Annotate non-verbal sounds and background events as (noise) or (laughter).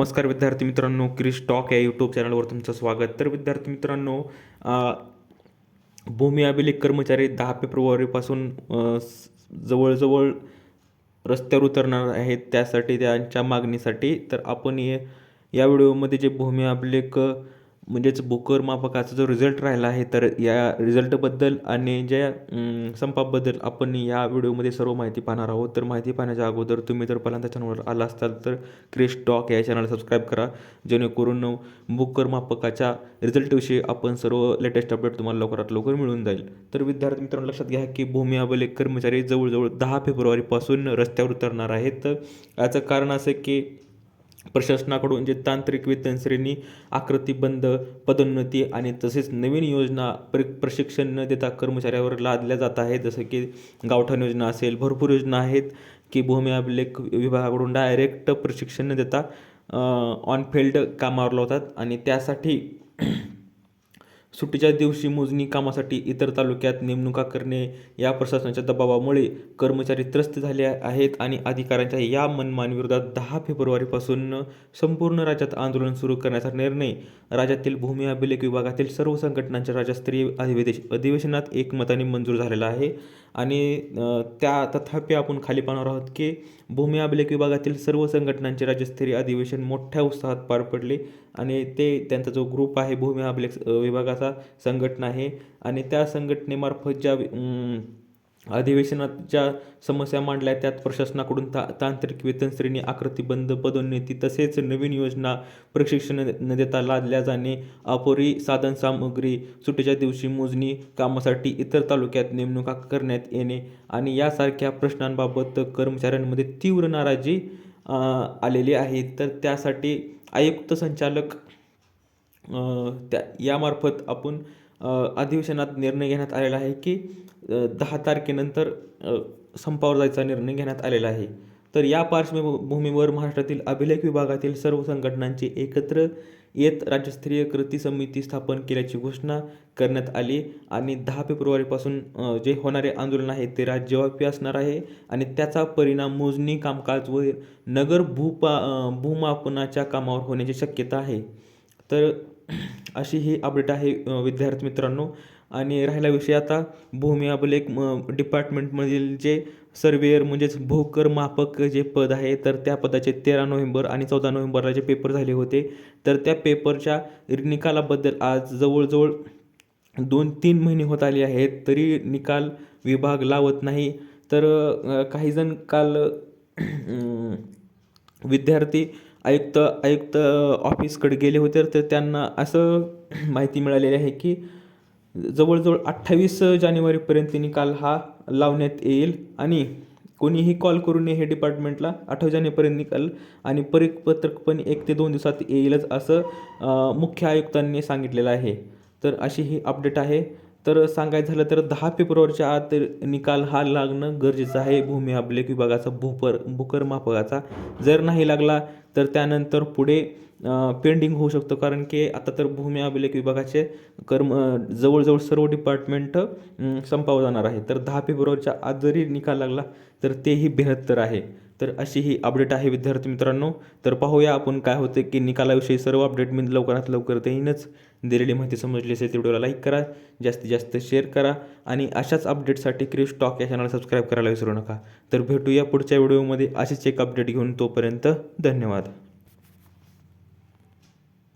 नमस्कार विद्यार्थी मित्रांनो क्रिश टॉक या यूट्यूब चॅनलवर तुमचं स्वागत. तर विद्यार्थी मित्रांनो भूमी अभिलेख कर्मचारी दहा फेब्रुवारीपासून जवळजवळ रस्त्यावर उतरणार आहेत. त्यासाठी त्यांच्या मागणीसाठी तर आपण या व्हिडिओमध्ये जे भूमी अभिलेख म्हणजेच बुकर मापकाचा जो रिझल्ट राहिला आहे तर या रिझल्टबद्दल आणि ज्या संपाबद्दल आपण या व्हिडिओमध्ये सर्व माहिती पाहणार आहोत. तर माहिती पाहण्याच्या अगोदर तुम्ही जर पहिल्यांदा चॅनलवर आला असाल तर क्रिश टॉक या चॅनल सबस्क्राईब करा. जेणेकरून बुकर मापकाच्या रिझल्टविषयी आपण सर्व लेटेस्ट अपडेट तुम्हाला लवकरात लवकर मिळून जाईल. तर विद्यार्थी मित्रांनो लक्षात घ्या की भूमी अभिलेख कर्मचारी जवळजवळ दहा फेब्रुवारीपासून रस्त्यावर उतरणार आहेत तर याचं कारण असं की प्रशासनाकडून जे तांत्रिक वेतन श्रेणी आकृतीबंद पदोन्नती आणि तसेच नवीन योजना प्र प्रशिक्षण न देता कर्मचाऱ्यावर लादल्या जात आहेत. जसं की गावठाण योजना असेल भरपूर योजना आहेत की भूमी अभिलेख विभागाकडून डायरेक्ट प्रशिक्षण न देता ऑन फील्ड कामावर लावतात आणि त्यासाठी सुट्टीच्या दिवशी मोजणी कामासाठी इतर तालुक्यात नेमणुका करणे या प्रशासनाच्या दबावामुळे कर्मचारी त्रस्त झाले आहेत आणि अधिकाऱ्यांच्या या मनमानविरोधात दहा फेब्रुवारीपासून संपूर्ण राज्यात आंदोलन सुरू करण्याचा निर्णय राज्यातील भूमी अभिलेख विभागातील सर्व संघटनांच्या राज्यस्तरीय अधिवेश अधिवेशनात एकमताने मंजूर झालेला आहे. आणि त्या तथापि आपण खाली पाहणार आहोत की भूमी अभिलेख विभागातील सर्व संघटनांचे राज्यस्तरीय अधिवेशन मोठ्या उत्साहात पार पडले आणि ते त्यांचा जो ग्रुप आहे भूमी अभिलेख विभागाचा संघटना आहे आणि त्या संघटनेमार्फत ज्या अधिवेशनाच्या समस्या मांडल्या. त्यात प्रशासनाकडून ता तांत्रिक वेतन श्रेणी आकृतीबंद पदोन्नती तसेच नवीन योजना प्रशिक्षण न देता लादल्या जाणे अपुरी साधनसामुग्री सुट्टीच्या दिवशी मोजणी कामासाठी इतर तालुक्यात नेमणुका करण्यात येणे आणि यासारख्या प्रश्नांबाबत कर्मचाऱ्यांमध्ये तीव्र नाराजी आलेली आहे. तर त्यासाठी आयुक्त संचालक त्या यामार्फत आपण अधिवेशनात निर्णय घेण्यात आलेला आहे की दहा तारखेनंतर संपावर जायचा निर्णय घेण्यात आलेला आहे. तर या पार्श्वभूमीवर महाराष्ट्रातील अभिलेख विभागातील सर्व संघटनांची एकत्र येत राज्यस्तरीय कृती समिती स्थापन केल्याची घोषणा करण्यात आली आणि दहा फेब्रुवारीपासून जे होणारे आंदोलन आहे ते राज्यव्यापी असणार आहे आणि त्याचा परिणाम मोजणी कामकाज व नगर भूपा भूमापनाच्या कामावर होण्याची शक्यता आहे. तर अशी ही अपडेट आहे विद्यार्थी मित्रांनो. आणि राहिला विषय आता भूमी अभिलेख डिपार्टमेंटमधील जे सर्वेअर म्हणजेच भोकर मापक जे पद आहे तर त्या पदाचे तेरा नोव्हेंबर आणि चौदा नोव्हेंबरला जे पेपर झाले होते तर त्या पेपरच्या निकालाबद्दल आज जवळजवळ दोन तीन महिने होत आले आहेत तरी निकाल विभाग लावत नाही. तर काहीजण काल विद्यार्थी आयुक्त आयुक्त ऑफिसकडे गेले होते तर त्यांना असं (clears throat) माहिती मिळालेली आहे की जवळजवळ अठ्ठावीस जानेवारीपर्यंत निकाल हा लावण्यात येईल आणि कोणीही कॉल करू नये हे डिपार्टमेंटला अठरा जानेपर्यंत निकाल आणि परिपत्रक पण एक ते दोन दिवसात येईलच असं मुख्य आयुक्तांनी सांगितलेलं आहे. तर अशी ही अपडेट आहे. तर सांगायचं झालं तर दहा फेब्रुवारीच्या आत निकाल हा लागणं गरजेचं आहे. भूमी अभिलेख विभागाचा भूपर भूकर मापकाचा. जर नाही लागला तर त्यानंतर पुढे पेंडिंग होऊ शकतो. कारण की आता तर भूमी अभिलेख विभागाचे कर्म जवळजवळ सर्व डिपार्टमेंट संपावं जाणार आहे. तर दहा फेब्रुवारीच्या आत जरी निकाल लागला तर तेही बेहत्तर आहे. तर अशी ही अपडेट आहे विद्यार्थी मित्रांनो. तर पाहूया आपण काय होते की निकालाविषयी सर्व अपडेट मी लवकरात लवकर देईनच. दिलेली माहिती समजली असेल तर व्हिडिओला लाईक करा जास्तीत जास्त शेअर करा आणि अशाच अपडेटसाठी क्रिश टॉक या चॅनल सबस्क्राईब करायला विसरू नका. तर भेटूया पुढच्या व्हिडिओमध्ये असेच एक अपडेट घेऊन तोपर्यंत धन्यवाद.